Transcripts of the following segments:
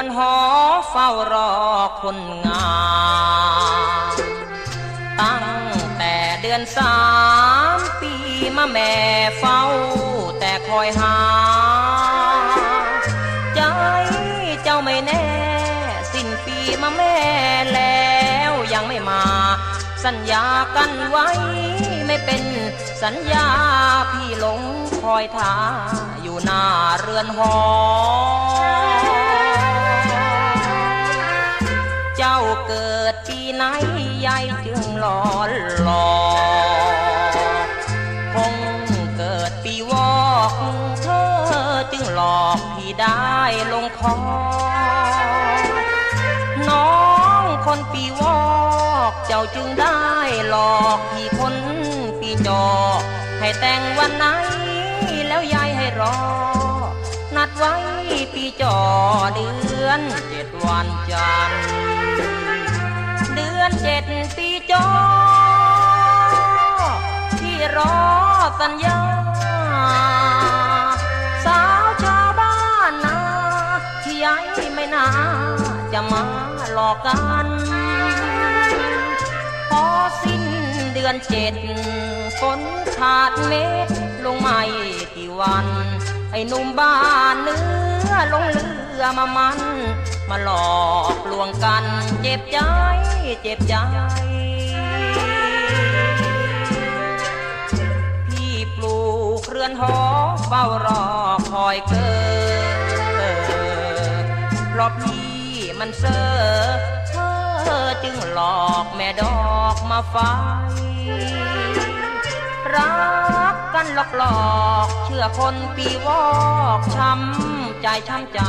อนหอเฝ้ารอคนงานตั้งแต่เดือนสามปีมาแม่เฝ้า แต่คอยหา ใจเจ้าไม่แน่ สิ้นปีมาแม่แล้วยังไม่มา สัญญากันไว้ไม่เป็นสัญญาพี่หลงคอยท่าอยู่หน้าเรือนหอ เกิดปีไหนยายจึงหลอนหลอกคงเกิดปีวอกเธอจึงหลอกพี่ได้ลงคอ น้องคนปีวอกเจ้าจึงได้หลอกพี่คนปีจอ ให้แต่งวันไหนแล้วยายให้รอ นัดไว้ปีจอเดือนเจ็ดวันจันทร์ อนเจ็ดปีจอที่รอสัญญา สาวชาวบ้านนาที่ยายไม่น่าจะมาหลอกกัน พอสิ้นเดือนเจ็ดฝนขาดเม็ดลงไม่กี่วัน ไอ้หนุ่มบ้านเนื้อลงเรือมามัน มาหลอกลวงกันเจ็บใจ เจ็บใจ พี่ปลูกเรือนหอเฝ้ารอคอยเกิดเพราะพี่มันเซอเธอจึงหลอกแม่ดอกมาไฟรักกันหลอกหลอกเชื่อคนปีวอกช้ำใจช้ำใจ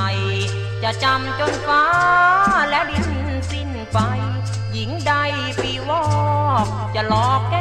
จะจำจนฟ้าและดินสิ้นไป อกจะหลอกแก้